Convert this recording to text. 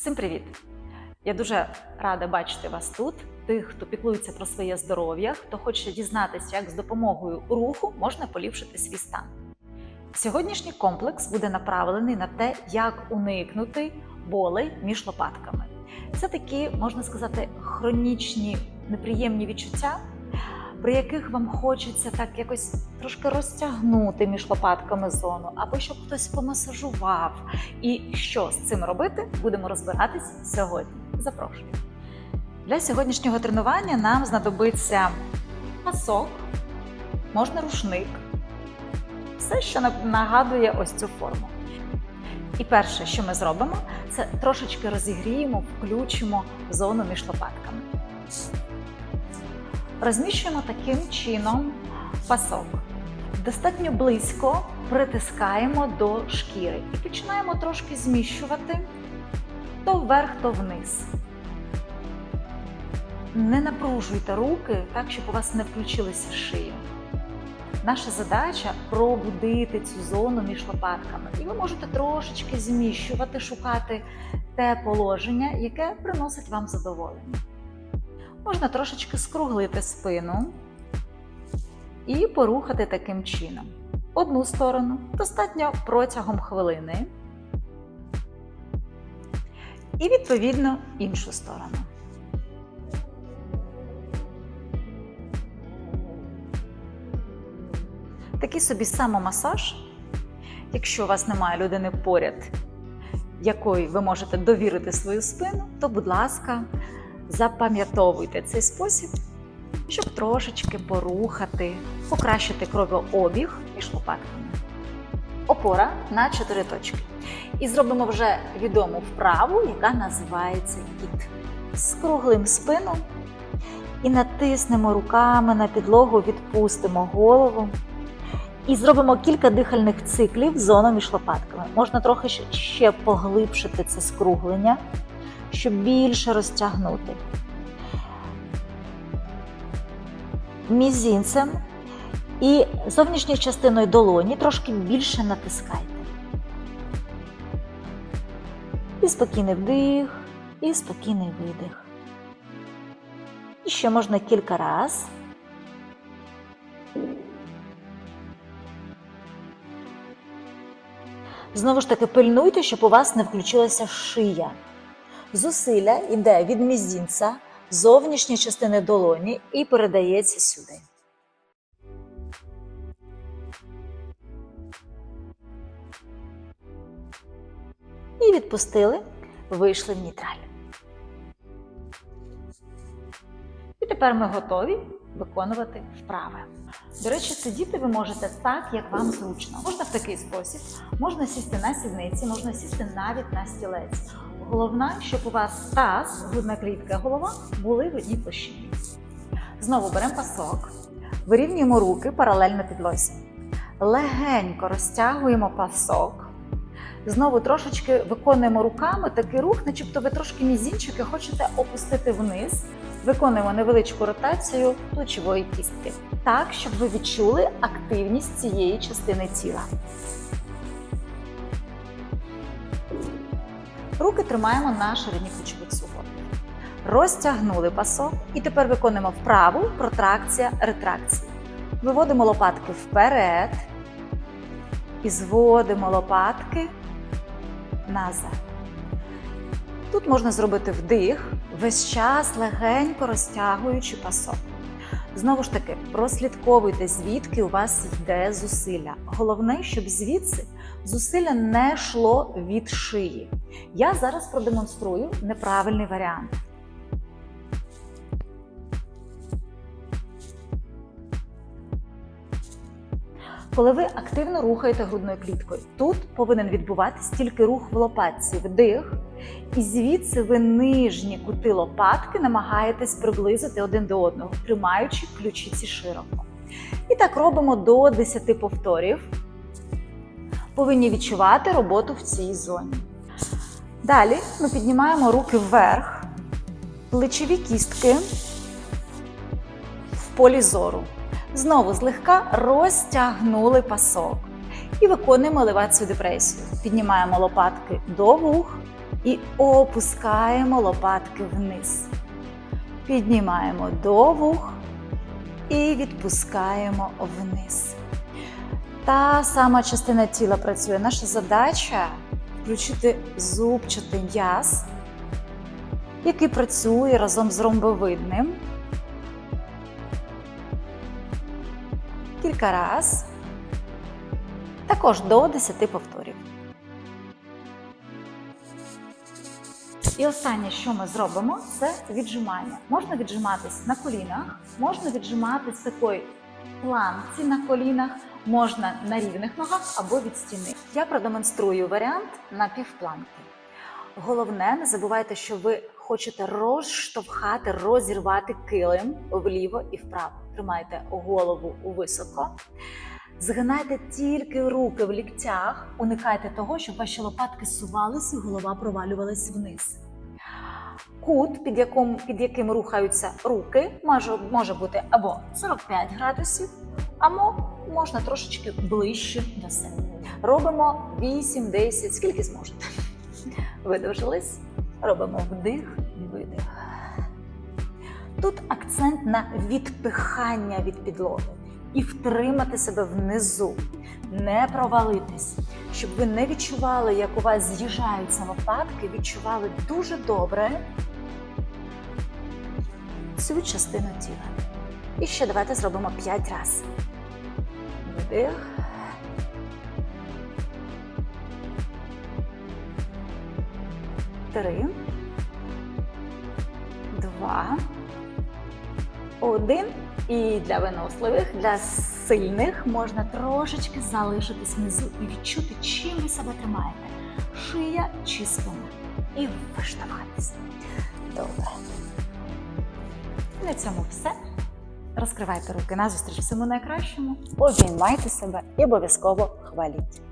Всім привіт! Я дуже рада бачити вас тут, тих, хто піклується про своє здоров'я, хто хоче дізнатися, як з допомогою руху можна поліпшити свій стан. Сьогоднішній комплекс буде направлений на те, як уникнути болей між лопатками. Це такі, можна сказати, хронічні неприємні відчуття, при яких вам хочеться так якось трошки розтягнути між лопатками зону, або щоб хтось помасажував. І що з цим робити, будемо розбиратись сьогодні. Запрошую. Для сьогоднішнього тренування нам знадобиться пасок, можна рушник, все, що нагадує ось цю форму. І перше, що ми зробимо, це трошечки розігріємо, включимо зону між лопатками. Розміщуємо таким чином пасок. Достатньо близько притискаємо до шкіри і починаємо трошки зміщувати то вверх, то вниз. Не напружуйте руки так, щоб у вас не включилися шия. Наша задача пробудити цю зону між лопатками. І ви можете трошечки зміщувати, шукати те положення, яке приносить вам задоволення. Можна трошечки скруглити спину і порухати таким чином. Одну сторону достатньо протягом хвилини. І відповідно іншу сторону. Такий собі самомасаж. Якщо у вас немає людини поряд, якої ви можете довірити свою спину, то, будь ласка, запам'ятовуйте цей спосіб, щоб трошечки порухати, покращити кровообіг між лопатками. Опора на чотири точки. І зробимо вже відому вправу, яка називається кіт. Скруглим спину і натиснемо руками на підлогу, відпустимо голову. І зробимо кілька дихальних циклів зону між лопатками. Можна трохи ще поглибшити це скруглення, щоб більше розтягнути. Мізінцем і зовнішньою частиною долоні трошки більше натискайте. І спокійний вдих, і спокійний видих. І ще можна кілька разів. Знову ж таки, пильнуйте, щоб у вас не включилася шия. Зусилля йде від мізінця, зовнішньої частини долоні і передається сюди. І відпустили, вийшли в нейтраль. І тепер ми готові виконувати вправи. До речі, сидіти ви можете так, як вам зручно. Можна в такий спосіб, можна сісти на сідниці, можна сісти навіть на стілець. Головне, щоб у вас таз, грудна клітка, голова були в одній площині. Знову беремо пасок, вирівнюємо руки паралельно підлозі. Легенько розтягуємо пасок. Знову трошечки виконуємо руками такий рух, начебто ви трошки мізінчики хочете опустити вниз. Виконуємо невеличку ротацію плечової кістки, так, щоб ви відчули активність цієї частини тіла. Руки тримаємо на ширині ключових суглобів. Розтягнули пасок і тепер виконуємо вправу протракція, ретракція. Виводимо лопатки вперед і зводимо лопатки назад. Тут можна зробити вдих, весь час легенько розтягуючи пасок. Знову ж таки, прослідковуйте, звідки у вас йде зусилля. Головне, щоб звідси зусилля не йшло від шиї. Я зараз продемонструю неправильний варіант. Коли ви активно рухаєте грудною кліткою, тут повинен відбуватись тільки рух в лопатці, вдих, і звідси ви нижні кути лопатки намагаєтесь приблизити один до одного, тримаючи ключиці широко. І так робимо до 10 повторів. Повинні відчувати роботу в цій зоні. Далі ми піднімаємо руки вверх, плечові кістки в полі зору. Знову злегка розтягнули пасок. І виконуємо елевацію депресію. Піднімаємо лопатки до вух І опускаємо лопатки вниз. Піднімаємо до вух і відпускаємо вниз. Та сама частина тіла працює. Наша задача включити зубчатий м'яз, який працює разом з ромбовидним. Кілька раз. Також до 10 повторів. І останнє, що ми зробимо, це віджимання. Можна віджиматись на колінах, можна віджиматись такої планці на колінах, можна на рівних ногах або від стіни. Я продемонструю варіант на півпланки. Головне, не забувайте, що ви хочете розштовхати, розірвати килим вліво і вправо. Тримайте голову високо. Згинайте тільки руки в ліктях, уникайте того, щоб ваші лопатки сувалися і голова провалювалась вниз. Кут, під яким, під яким рухаються руки, може, може бути або 45 градусів, або можна трошечки ближче до себе. Робимо 8-10, скільки зможете. Видовжились, робимо вдих, і видих. Тут акцент на відпихання від підлоги і втримати себе внизу, не провалитись, щоб ви не відчували, як у вас з'їжджаються лопатки, відчували дуже добре цю частину тіла. І ще давайте зробимо 5 разів. Вдих. Три. Два. Один. І для виносливих, для сильних можна трошечки залишитись внизу і відчути, чим ви себе тримаєте. Шия чи спина. І виштовхатись. Добре. На цьому все. Розкривайте руки назустріч всьому найкращому, обіймайте себе і обов'язково хваліть.